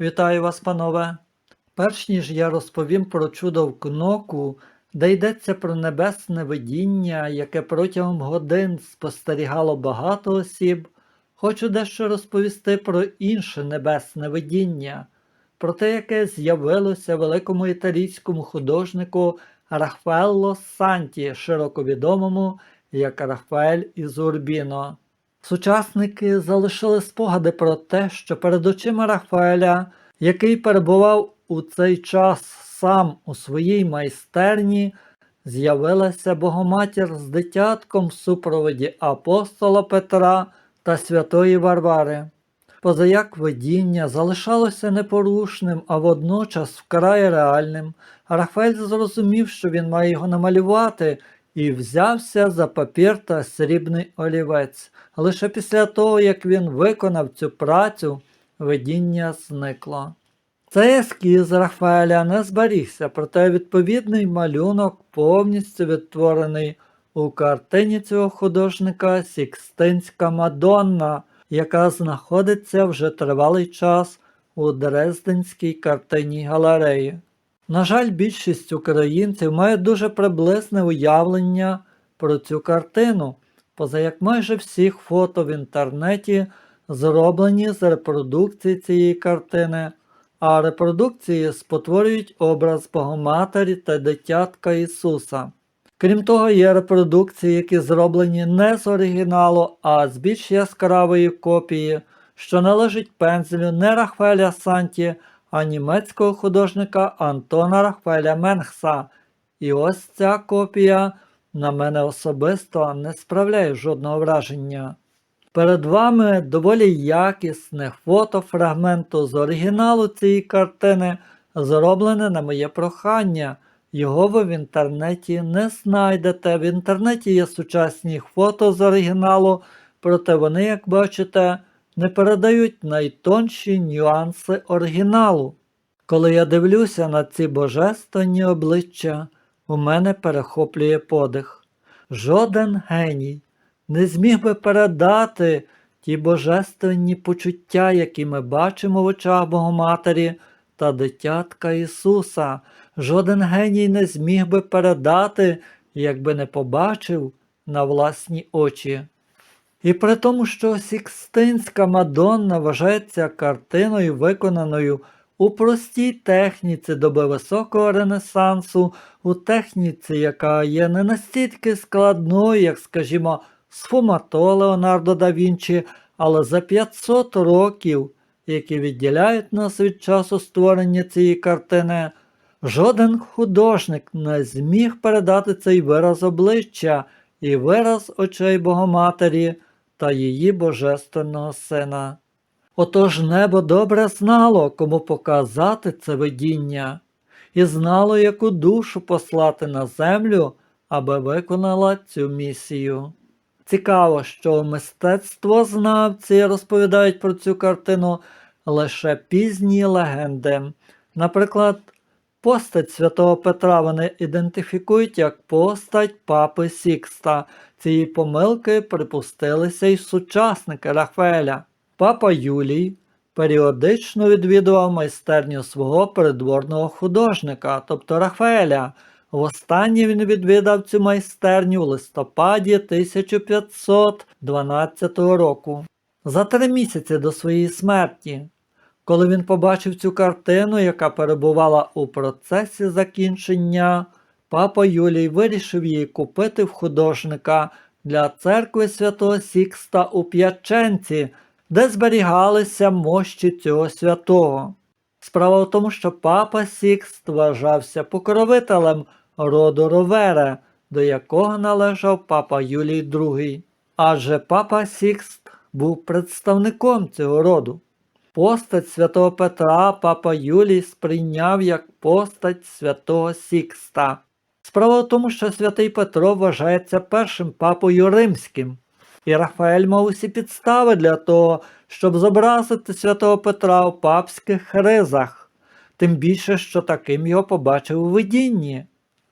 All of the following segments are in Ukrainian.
Вітаю вас, панове! Перш ніж я розповім про чудо в кноку, де йдеться про небесне видіння, яке протягом годин спостерігало багато осіб, хочу дещо розповісти про інше небесне видіння, про те, яке з'явилося великому італійському художнику Рафаелло Санті, широко відомому як Рафаель із Урбіно. Сучасники залишили спогади про те, що перед очима Рафаеля, який перебував у цей час сам у своїй майстерні, з'явилася Богоматір з дитятком в супроводі апостола Петра та святої Варвари. Позаяк видіння залишалося непорушним, а водночас вкрай реальним. Рафаель зрозумів, що він має його намалювати, і взявся за папір та срібний олівець. Лише після того, як він виконав цю працю, видіння зникло. Цей ескіз Рафаеля не зберігся, проте відповідний малюнок повністю відтворений у картині цього художника Сікстинська Мадонна, яка знаходиться вже тривалий час у Дрезденській картинній галереї. На жаль, більшість українців має дуже приблизне уявлення про цю картину, поза як майже всіх фото в інтернеті зроблені з репродукції цієї картини, а репродукції спотворюють образ Богоматері та дитятка Ісуса. Крім того, є репродукції, які зроблені не з оригіналу, а з більш яскравої копії, що належить пензелю не Рафаеля Санті, а німецького художника Антона Рафаеля Менгса. І ось ця копія на мене особисто не справляє жодного враження. Перед вами доволі якісне фото фрагменту з оригіналу цієї картини, зроблене на моє прохання. Його ви в інтернеті не знайдете. В інтернеті є сучасні фото з оригіналу, проте вони, як бачите, не передають найтонші нюанси оригіналу. Коли я дивлюся на ці божественні обличчя, у мене перехоплює подих. Жоден геній не зміг би передати ті божественні почуття, які ми бачимо в очах Богоматері та дитятка Ісуса. Жоден геній не зміг би передати, якби не побачив на власні очі. І при тому, що Сікстинська Мадонна вважається картиною, виконаною у простій техніці доби високого Ренесансу, у техніці, яка є не настільки складною, як, скажімо, сфумато Леонардо да Вінчі, але за 500 років, які відділяють нас від часу створення цієї картини, жоден художник не зміг передати цей вираз обличчя і вираз очей Богоматері та її божественного сина. Отож небо добре знало, кому показати це видіння, і знало, яку душу послати на землю, аби виконала цю місію. Цікаво, що мистецтвознавці розповідають про цю картину лише пізні легенди. Наприклад, постать святого Петра вони ідентифікують як постать папи Сікста. Цієї помилки припустилися й сучасники Рафаеля. Папа Юлій періодично відвідував майстерню свого придворного художника, тобто Рафаеля. Востаннє він відвідав цю майстерню в листопаді 1512 року, за три місяці до своєї смерті. Коли він побачив цю картину, яка перебувала у процесі закінчення, папа Юлій вирішив її купити в художника для церкви святого Сікста у П'яченці, де зберігалися мощі цього святого. Справа в тому, що папа Сікст вважався покровителем роду Ровере, до якого належав папа Юлій II. Адже папа Сікст був представником цього роду. Постать святого Петра папа Юлій сприйняв як постать святого Сікста. Справа в тому, що святий Петро вважається першим папою римським, і Рафаель мав усі підстави для того, щоб зобразити святого Петра у папських ризах, тим більше, що таким його побачив у видінні.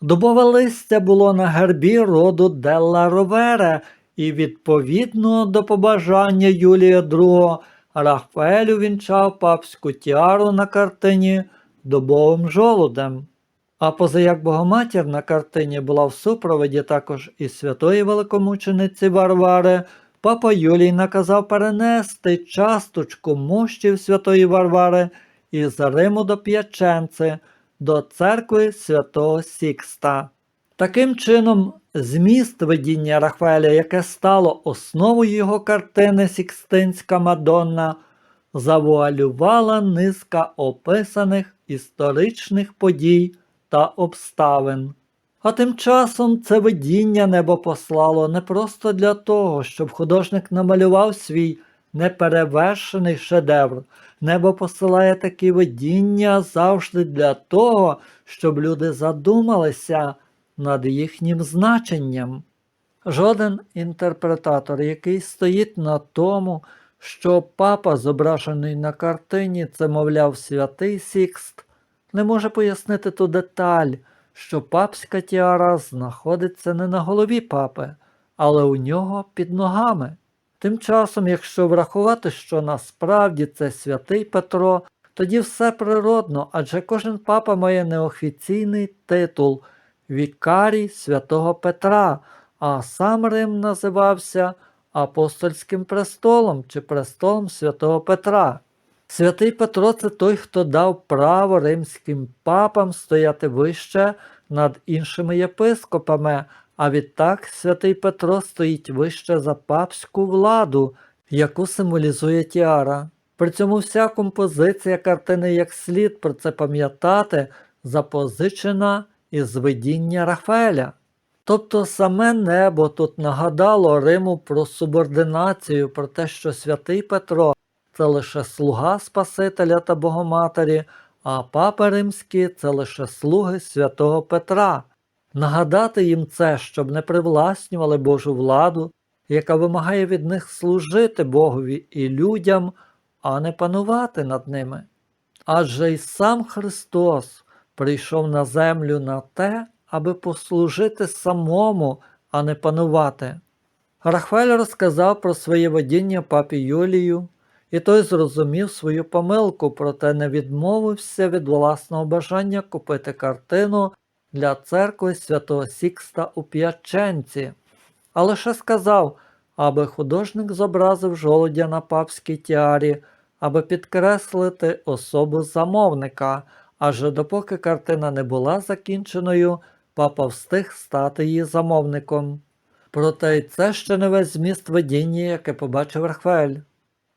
Дубове листя було на гербі роду Делла Ровере, і відповідно до побажання Юлія II Рафаель увінчав папську тіару на картині дубовим жолудем. А позаяк Богоматір на картині була в супроводі також і святої великомучениці Варвари, папа Юлій наказав перенести часточку мощів святої Варвари із Риму до П'яченци, до церкви святого Сікста. Таким чином, зміст видіння Рафаеля, яке стало основою його картини Сікстинська Мадонна, завуалювала низка описаних історичних подій та обставин. А тим часом це видіння небо послало не просто для того, щоб художник намалював свій неперевершений шедевр. Небо посилає такі видіння завжди для того, щоб люди задумалися над їхнім значенням. Жоден інтерпретатор, який стоїть на тому, що папа, зображений на картині, це, мовляв, святий Сікст, не може пояснити ту деталь, що папська тіара знаходиться не на голові папи, але у нього під ногами. Тим часом, якщо врахувати, що насправді це святий Петро, тоді все природно, адже кожен папа має неофіційний титул Вікарій святого Петра, а сам Рим називався Апостольським престолом чи престолом святого Петра. Святий Петро це той, хто дав право римським папам стояти вище над іншими єпископами, а відтак святий Петро стоїть вище за папську владу, яку символізує тіара. При цьому вся композиція картини як слід про це пам'ятати запозичена із видіння Рафаеля. Тобто саме небо тут нагадало Риму про субординацію, про те, що святий Петро це лише слуга Спасителя та Богоматері, а папа Римський це лише слуги святого Петра. Нагадати їм це, щоб не привласнювали Божу владу, яка вимагає від них служити Богові і людям, а не панувати над ними. Адже й сам Христос прийшов на землю на те, аби послужити самому, а не панувати. Рафаель розказав про своє водіння папі Юлію, і той зрозумів свою помилку, проте не відмовився від власного бажання купити картину для церкви святого Сікста у П'яченці, а лише сказав, аби художник зобразив жолудя на папській тіарі, аби підкреслити особу замовника, адже допоки картина не була закінченою, папа встиг стати її замовником. Проте й це ще не весь зміст видіння, яке побачив Рафаель.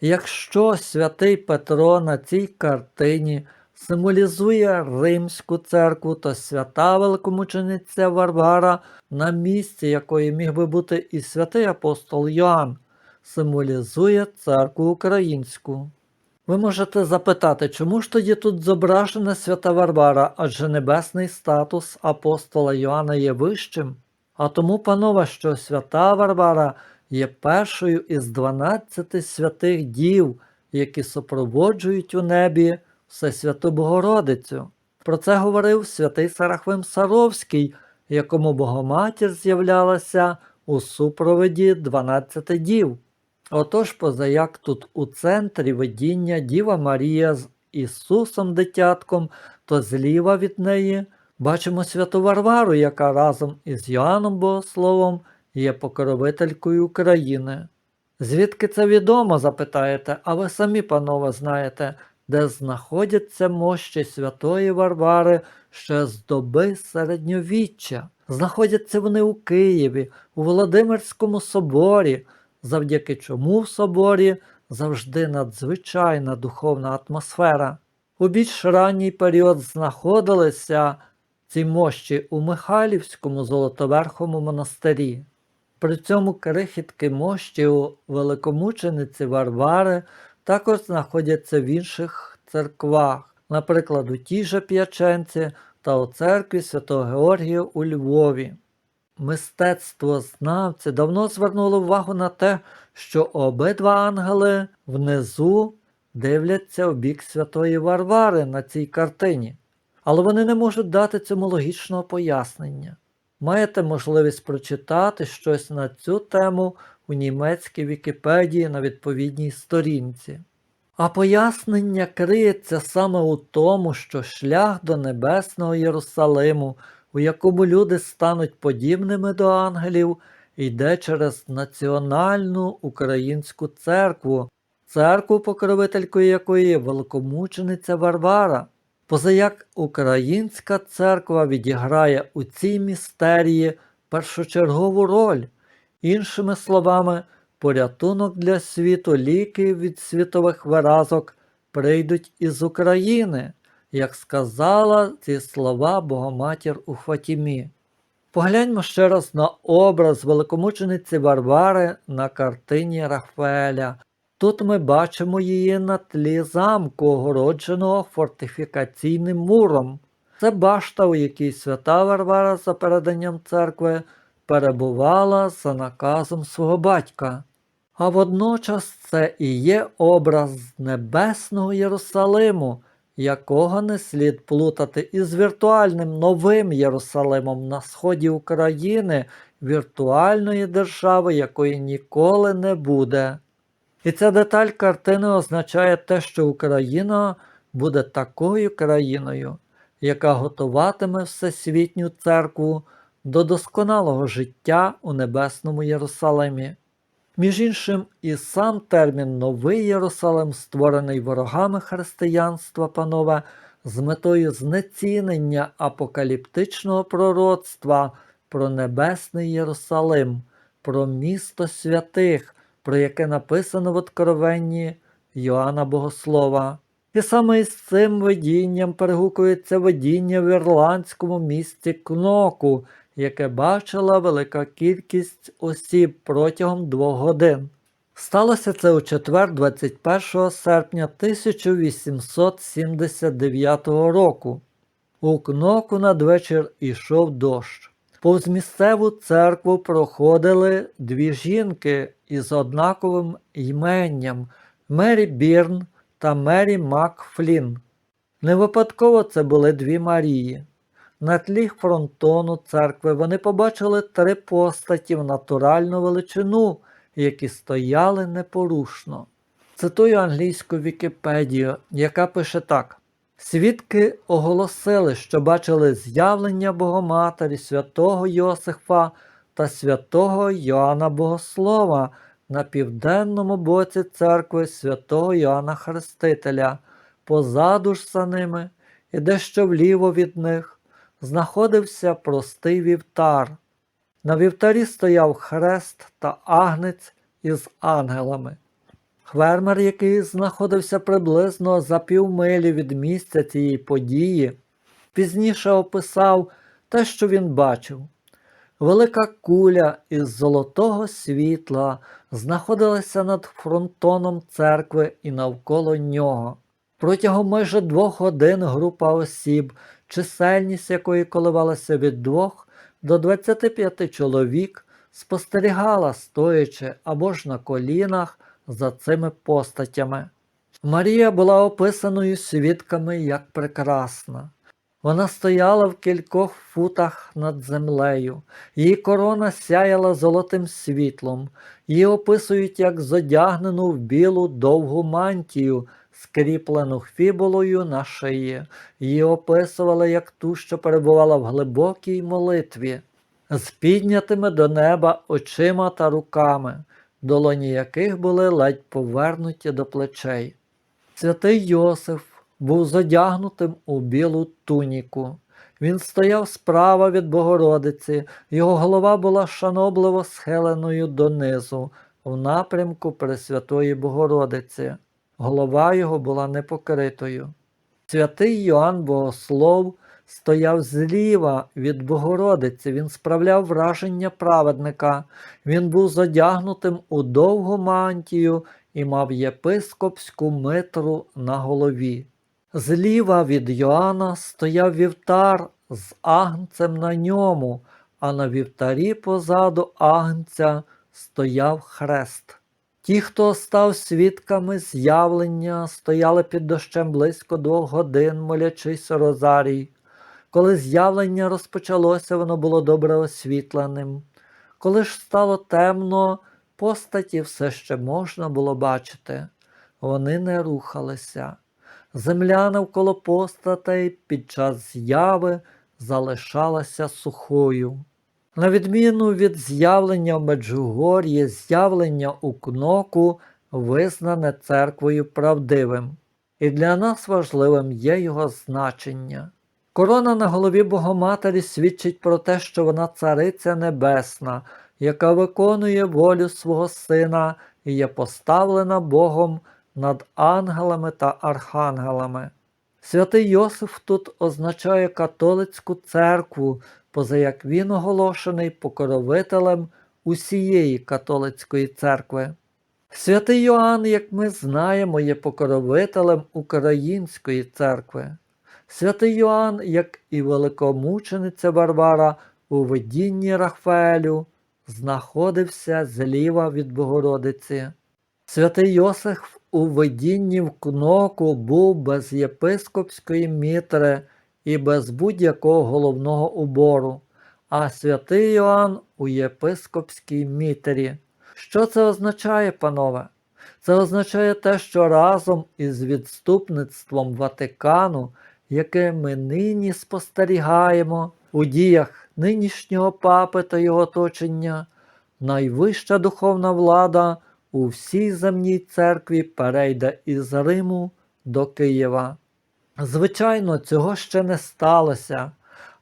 Якщо святий Петро на цій картині символізує Римську церкву, то свята великомучениця Варвара, на місці якої міг би бути і святий апостол Йоанн, символізує церкву українську. Ви можете запитати, чому ж тоді тут зображена свята Варвара, адже небесний статус апостола Йоанна є вищим? А тому, панове, що свята Варвара є першою із 12 святих дів, які супроводжують у небі Всесвяту Богородицю. Про це говорив святий Сарахвим Саровський, якому Богоматір з'являлася у супроводі 12 дів. Отож, позаяк тут у центрі видіння Діва Марія з Ісусом дитятком, то зліва від неї бачимо святу Варвару, яка разом із Йоанном Богословом є покровителькою України. Звідки це відомо, запитаєте, а ви самі, панове, знаєте, де знаходяться мощі святої Варвари ще з доби середньовіччя. Знаходяться вони у Києві, у Володимирському соборі, завдяки чому в соборі завжди надзвичайна духовна атмосфера. У більш ранній період знаходилися ці мощі у Михайлівському Золотоверхому монастирі. При цьому крихітки мощі у великомучениці Варвари також знаходяться в інших церквах, наприклад, у тій же П'яченці та у церкві Святого Георгія у Львові. Мистецтвознавці давно звернули увагу на те, що обидва ангели внизу дивляться у бік Святої Варвари на цій картині, але вони не можуть дати цьому логічного пояснення. Маєте можливість прочитати щось на цю тему у німецькій Вікіпедії на відповідній сторінці. А пояснення криється саме у тому, що шлях до небесного Єрусалиму, у якому люди стануть подібними до ангелів, йде через національну українську церкву, церкву, покровителькою якої великомучениця Варвара. Позаяк українська церква відіграє у цій містерії першочергову роль, іншими словами, порятунок для світу, ліки від світових виразок прийдуть із України, як сказала ці слова Богоматір у Фатімі. Погляньмо ще раз на образ великомучениці Варвари на картині Рафаеля. Тут ми бачимо її на тлі замку, огородженого фортифікаційним муром. Це башта, у якій свята Варвара за переданням церкви перебувала за наказом свого батька. А водночас це і є образ небесного Єрусалиму, якого не слід плутати із віртуальним новим Єрусалимом на сході України, віртуальної держави, якої ніколи не буде. І ця деталь картини означає те, що Україна буде такою країною, яка готуватиме Всесвітню церкву до досконалого життя у небесному Єрусалимі. Між іншим, і сам термін Новий Єрусалим, створений ворогами християнства, панове, з метою знецінення апокаліптичного пророцтва про Небесний Єрусалим, про місто святих, про яке написано в Откровенні Йоанна Богослова. І саме із цим видінням перегукується видіння в ірландському місті Кноку, яке бачила велика кількість осіб протягом двох годин. Сталося це у четвер 21 серпня 1879 року. У кноку надвечір ішов дощ. Повз місцеву церкву проходили дві жінки із однаковим іменням Мері Бірн та Мері Макфлін. Не випадково це були дві Марії. На тлі фронтону церкви вони побачили три постаті в натуральну величину, які стояли непорушно. Цитую англійську Вікіпедію, яка пише так: Свідки оголосили, що бачили з'явлення Богоматері, святого Йосифа та святого Йоанна Богослова на південному боці церкви святого Йоанна Хрестителя, позаду ж за ними і дещо вліво від них знаходився простий вівтар. На вівтарі стояв хрест та агнець із ангелами. Хвермер, який знаходився приблизно за півмилі від місця цієї події, пізніше описав те, що він бачив. Велика куля із золотого світла знаходилася над фронтоном церкви і навколо нього. Протягом майже двох годин група осіб, чисельність якої коливалася від двох до 25 чоловік, спостерігала, стоячи або ж на колінах за цими постатями. Марія була описаною свідками як прекрасна. Вона стояла в кількох футах над землею, її корона сяяла золотим світлом, її описують як зодягнену в білу довгу мантію, скріплену фібулою на шиї. Її описували як ту, що перебувала в глибокій молитві, з піднятими до неба очима та руками, долоні яких були ледь повернуті до плечей. Святий Йосиф був задягнутим у білу туніку. Він стояв справа від Богородиці, його голова була шанобливо схиленою донизу, в напрямку Пресвятої Богородиці. Голова його була непокритою. Святий Йоанн Богослов стояв зліва від Богородиці, він справляв враження праведника, він був задягнутим у довгу мантію і мав єпископську митру на голові. Зліва від Йоанна стояв вівтар з агнцем на ньому, а на вівтарі позаду агнця стояв хрест. Ті, хто став свідками з'явлення, стояли під дощем близько двох годин, молячись розарій. Коли з'явлення розпочалося, воно було добре освітленим. Коли ж стало темно, постаті все ще можна було бачити. вони не рухалися. Земля навколо постатей під час зяви залишалася сухою. На відміну від з'явлення в Меджугор'ї, з'явлення у Кноку визнане церквою правдивим, і для нас важливим є його значення. Корона на голові Богоматері свідчить про те, що вона цариця небесна, яка виконує волю свого сина і є поставлена Богом над ангелами та архангелами. Святий Йосиф тут означає католицьку церкву, поза як він оголошений покровителем усієї католицької церкви. Святий Йоанн, як ми знаємо, є покровителем Української церкви. Святий Йоанн, як і великомучениця Варвара у видінні Рафаелю, знаходився зліва від Богородиці. Святий Йосиф у видінні в кноку був без єпископської мітри і без будь-якого головного убору, а святий Йоанн у єпископській мітері. Що це означає, панове? Це означає те, що разом із відступництвом Ватикану, яке ми нині спостерігаємо у діях нинішнього папи та його оточення, найвища духовна влада у всій земній церкві перейде із Риму до Києва. Звичайно, цього ще не сталося,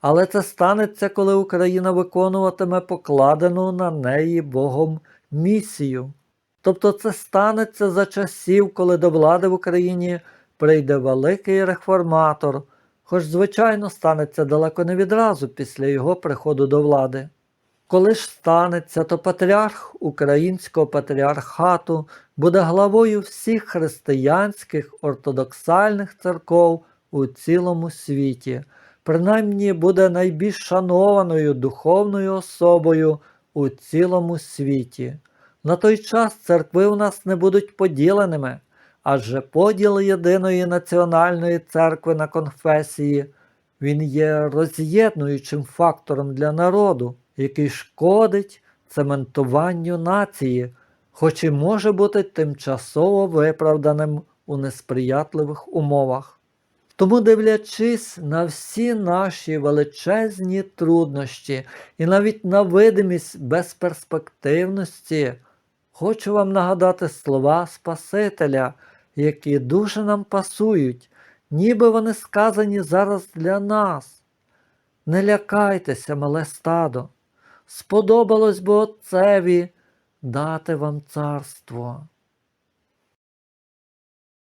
але це станеться, коли Україна виконуватиме покладену на неї Богом місію. Тобто це станеться за часів, коли до влади в Україні прийде великий реформатор, хоч, звичайно, станеться далеко не відразу після його приходу до влади. Коли ж станеться, то патріарх Українського патріархату буде главою всіх християнських ортодоксальних церков у цілому світі, принаймні буде найбільш шанованою духовною особою у цілому світі. На той час церкви у нас не будуть поділеними, адже поділ єдиної національної церкви на конфесії він є роз'єднуючим фактором для народу, який шкодить цементуванню нації, хоч і може бути тимчасово виправданим у несприятливих умовах. Тому, дивлячись на всі наші величезні труднощі і навіть на видимість безперспективності, хочу вам нагадати слова Спасителя, які дуже нам пасують, ніби вони сказані зараз для нас. Не лякайтеся, мале стадо, сподобалось би Отцеві дати вам царство.